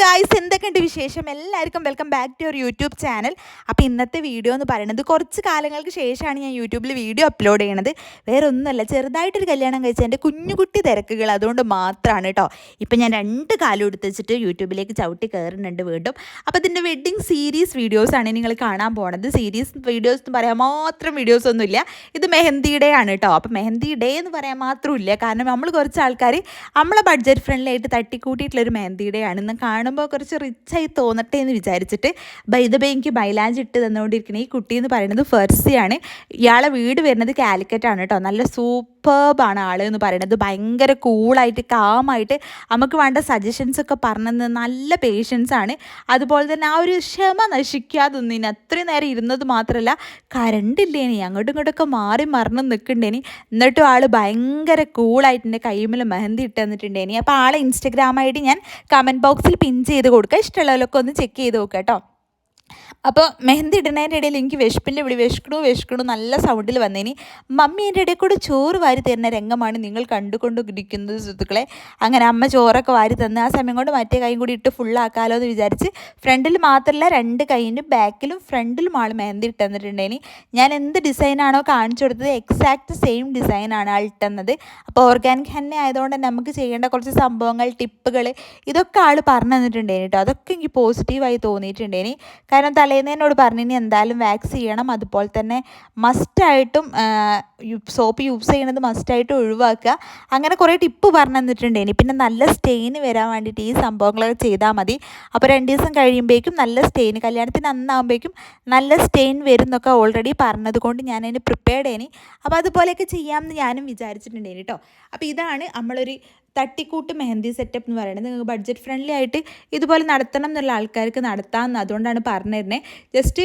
Guys എന്തൊക്കെയുണ്ട് വിശേഷം? എല്ലാവർക്കും welcome back to your YouTube channel അപ്പോൾ ഇന്നത്തെ വീഡിയോ എന്ന് പറയുന്നത് കുറച്ച് കാലങ്ങൾക്ക് ശേഷമാണ് ഞാൻ യൂട്യൂബിൽ വീഡിയോ അപ്ലോഡ് ചെയ്യണത്. വേറെ ഒന്നുമല്ല ചെറുതായിട്ടൊരു കല്യാണം കഴിച്ച എന്റെ കുഞ്ഞുകുട്ടി തിരക്കുകൾ അതുകൊണ്ട് മാത്രമാണ് കേട്ടോ ഇപ്പം ഞാൻ രണ്ട് കാലം എടുത്ത് വെച്ചിട്ട് യൂട്യൂബിലേക്ക് ചവിട്ടി കയറുന്നുണ്ട് വീണ്ടും. അപ്പോൾ ഇതിന്റെ വെഡ്ഡിങ് സീരീസ് വീഡിയോസാണ് നിങ്ങൾ കാണാൻ പോണത്. സീരീസ് വീഡിയോസ് എന്ന് പറയാൻ മാത്രം വീഡിയോസ് ഒന്നുമില്ല. ഇത് മെഹന്തിയുടെ ആണ് കേട്ടോ അപ്പോൾ മെഹന്തി ഡേ എന്ന് പറയാൻ മാത്രമില്ല കാരണം നമ്മൾ കുറച്ച് ആൾക്കാർ നമ്മളെ ബഡ്ജറ്റ് ഫ്രണ്ട്ലി ആയിട്ട് തട്ടിക്കൂട്ടിയിട്ടുള്ളൊരു മെഹന്തിയുടെ ആണ്. ഇന്ന് കാണുമ്പോൾ കുറച്ച് റിച്ചായി തോന്നട്ടെ എന്ന് വിചാരിച്ചിട്ട് ബൈദബ എനിക്ക് ബൈലാഞ്ച് ഇട്ട് തന്നുകൊണ്ടിരിക്കുന്ന ഈ കുട്ടി എന്ന് പറയുന്നത് ഫെർസിയാണ് ഇയാളെ വീട് വരുന്നത് കാലിക്കറ്റാണ് കേട്ടോ നല്ല സൂപ്പർബാണ് ആൾ എന്ന് പറയുന്നത്. ഭയങ്കര കൂളായിട്ട് കാമായിട്ട് നമുക്ക് വേണ്ട സജഷൻസ് ഒക്കെ പറഞ്ഞത് നല്ല പേഷ്യൻസ് ആണ്. അതുപോലെ തന്നെ ആ ഒരു ക്ഷമ നശിക്കാതൊന്നിന് അത്രയും നേരം ഇരുന്നത് മാത്രമല്ല കരണ്ടില്ലേനി അങ്ങോട്ടും ഇങ്ങോട്ടൊക്കെ മാറി മറന്ന് നിൽക്കണ്ടേനി എന്നിട്ടും ആൾ ഭയങ്കര കൂളായിട്ട് എന്റെ കൈമിൽ മെഹന്തി ഇട്ട് തന്നിട്ടുണ്ടേനി അപ്പോൾ ആളെ ഇൻസ്റ്റഗ്രാം ഐ ഡി ഞാൻ കമന്റ് ബോക്സിൽ പിൻ ചെയ്ത് കൊടുക്കുക. ഇഷ്ടമുള്ളവരൊക്കെ ഒന്ന് ചെക്ക് ചെയ്ത് നോക്കുക കേട്ടോ. അപ്പോൾ മെഹന്തി ഇടുന്നതിന്റെ ഇടയിൽ എനിക്ക് വിശപ്പിന്റെ ഇവിടെ വിശക്കണു വിശക്കണു നല്ല സൗണ്ടിൽ വന്നേനി. മമ്മി എന്റെ ഇടയിൽ കൂടെ ചോറ് വാരി തരുന്ന രംഗമാണ് നിങ്ങൾ കണ്ടുകൊണ്ടിരിക്കുന്നത് സുഹൃത്തുക്കളെ. അങ്ങനെ അമ്മ ചോറൊക്കെ വാരി തന്ന് ആ സമയം കൊണ്ട് മറ്റേ കൈയും കൂടി ഇട്ട് ഫുള്ളാക്കാലോ എന്ന് വിചാരിച്ച് ഫ്രണ്ടിൽ മാത്രമല്ല രണ്ട് കൈയിന്റെ ബാക്കിലും ഫ്രണ്ടിലും ആൾ മെഹന്തി ഇട്ടുതന്നിട്ടുണ്ടേനി ഞാൻ എന്ത് ഡിസൈനാണോ കാണിച്ചു കൊടുത്തത് എക്സാക്റ്റ് സെയിം ഡിസൈനാണ് ആൾ ഇട്ടുന്നത്. അപ്പോൾ ഓർഗാനിക് തന്നെ ആയതുകൊണ്ട് നമുക്ക് ചെയ്യേണ്ട കുറച്ച് സംഭവങ്ങൾ ടിപ്പുകൾ ഇതൊക്കെ ആൾ പറഞ്ഞു തന്നിട്ടുണ്ടേനി കേട്ടോ അതൊക്കെ എനിക്ക് പോസിറ്റീവായി തോന്നിയിട്ടുണ്ടേനി. കാരണം തലേന്ന് എന്നോട് പറഞ്ഞു ഇനി എന്തായാലും വാക്സ് ചെയ്യണം. അതുപോലെ തന്നെ മസ്റ്റായിട്ടും സോപ്പ് യൂസ് ചെയ്യണത് മസ്റ്റായിട്ട് ഒഴിവാക്കുക. അങ്ങനെ കുറേ ടിപ്പ് പറഞ്ഞു തന്നിട്ടുണ്ട്. ഇനി പിന്നെ നല്ല സ്റ്റെയിന് വരാൻ വേണ്ടിയിട്ട് ഈ സംഭവങ്ങളൊക്കെ ചെയ്താൽ മതി. അപ്പോൾ രണ്ട് ദിവസം കഴിയുമ്പോഴേക്കും നല്ല സ്റ്റെയിൻ കല്യാണത്തിന് അന്നാകുമ്പോഴേക്കും നല്ല സ്റ്റെയിൻ വരും എന്നൊക്കെ ഓൾറെഡി പറഞ്ഞതുകൊണ്ട് ഞാൻ അതിന് പ്രിപ്പയർഡ് ചെയ്യണി അപ്പോൾ അതുപോലെയൊക്കെ ചെയ്യാമെന്ന് ഞാനും വിചാരിച്ചിട്ടുണ്ടേനി കേട്ടോ അപ്പോൾ ഇതാണ് നമ്മളൊരു തട്ടിക്കൂട്ട് മെഹന്തി സെറ്റപ്പ് എന്ന് പറയുന്നത് നിങ്ങൾക്ക് ബഡ്ജറ്റ് ഫ്രണ്ട്ലി ആയിട്ട് ഇതുപോലെ നടത്തണം എന്നുള്ള ആൾക്കാർക്ക് നടത്താമെന്ന് അതുകൊണ്ടാണ് പറഞ്ഞു തരുന്നത് ജസ്റ്റ്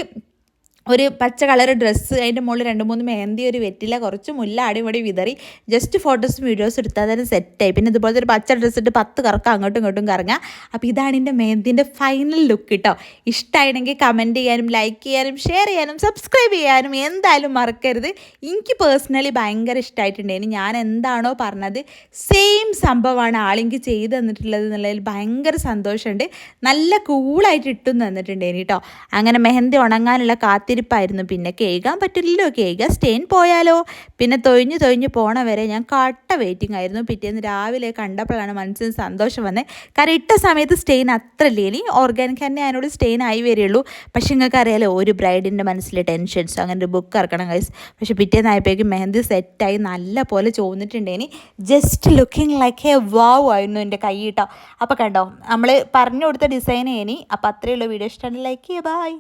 ഒരു പച്ച കളർ ഡ്രസ്സ് അതിന്റെ മുകളിൽ രണ്ട് മൂന്ന് മെഹന്തി ഒരു വെറ്റില കുറച്ച് മുല്ല അടിപൊളി വിതറി ജസ്റ്റ് ഫോട്ടോസും വീഡിയോസും എടുത്താൽ തന്നെ സെറ്റായി പിന്നെ ഇതുപോലത്തെ ഒരു പച്ച ഡ്രസ്സ് ഇട്ട് പത്ത് കറക്കം അങ്ങോട്ടും ഇങ്ങോട്ടും കറങ്ങാം. അപ്പോൾ ഇതാണ് എന്റെ മെഹന്തിന്റെ ഫൈനൽ ലുക്ക് കേട്ടോ ഇഷ്ടമായിരുന്നെങ്കിൽ കമന്റ് ചെയ്യാനും ലൈക്ക് ചെയ്യാനും ഷെയർ ചെയ്യാനും സബ്സ്ക്രൈബ് ചെയ്യാനും എന്തായാലും മറക്കരുത്. എനിക്ക് പേഴ്സണലി ഭയങ്കര ഇഷ്ടമായിട്ടുണ്ടായിരുന്നു ഞാൻ എന്താണോ പറഞ്ഞത് സെയിം സംഭവമാണ് ആളെനിക്ക് ചെയ്തു തന്നിട്ടുള്ളത് എന്നുള്ളതിൽ ഭയങ്കര സന്തോഷമുണ്ട്. നല്ല കൂളായിട്ട് ഇട്ടും തന്നിട്ടുണ്ടായിരുന്നു കേട്ടോ അങ്ങനെ മെഹന്തി ഉണങ്ങാനുള്ള കാത്തി കാത്തിരിപ്പായിരുന്നു. പിന്നെ കേൾക്കാൻ പറ്റില്ലല്ലോ. കേൾക്കാൻ സ്റ്റെയിൻ പോയാലോ? പിന്നെ തൊഴിഞ്ഞ് തൊഴിഞ്ഞ് പോണ വരെ ഞാൻ കട്ട വെയിറ്റിംഗ് ആയിരുന്നു. പിറ്റേന്ന് രാവിലെ കണ്ടപ്പോഴാണ് മനസ്സിന് സന്തോഷം വന്നത് കാരണം ഇട്ട സമയത്ത് സ്റ്റെയിൻ അത്ര ഇല്ലേ. ഇനി ഓർഗാനിക് തന്നെ അതിനോട് സ്റ്റെയിൻ ആയി വരികയുള്ളൂ പക്ഷെ നിങ്ങൾക്ക് അറിയാലോ ഒരു ബ്രൈഡിന്റെ മനസ്സിൽ ടെൻഷൻസ് അങ്ങനെ ഒരു ബുക്ക് ഇറക്കണം കൈസ് പക്ഷെ പിറ്റേന്ന് ആയപ്പോഴേക്കും മെഹന്തി സെറ്റായി നല്ല പോലെ ചോന്നിട്ടുണ്ടേനി just looking like a wow ആയിരുന്നു എന്റെ കൈ കേട്ടോ. അപ്പോൾ കണ്ടോ നമ്മൾ പറഞ്ഞു കൊടുത്ത ഡിസൈൻ ഇനി. അപ്പോൾ അത്രയുള്ള വീഡിയോ ഇഷ്ടമാണ് ലൈക്ക് ചെയ്യുക. ബൈ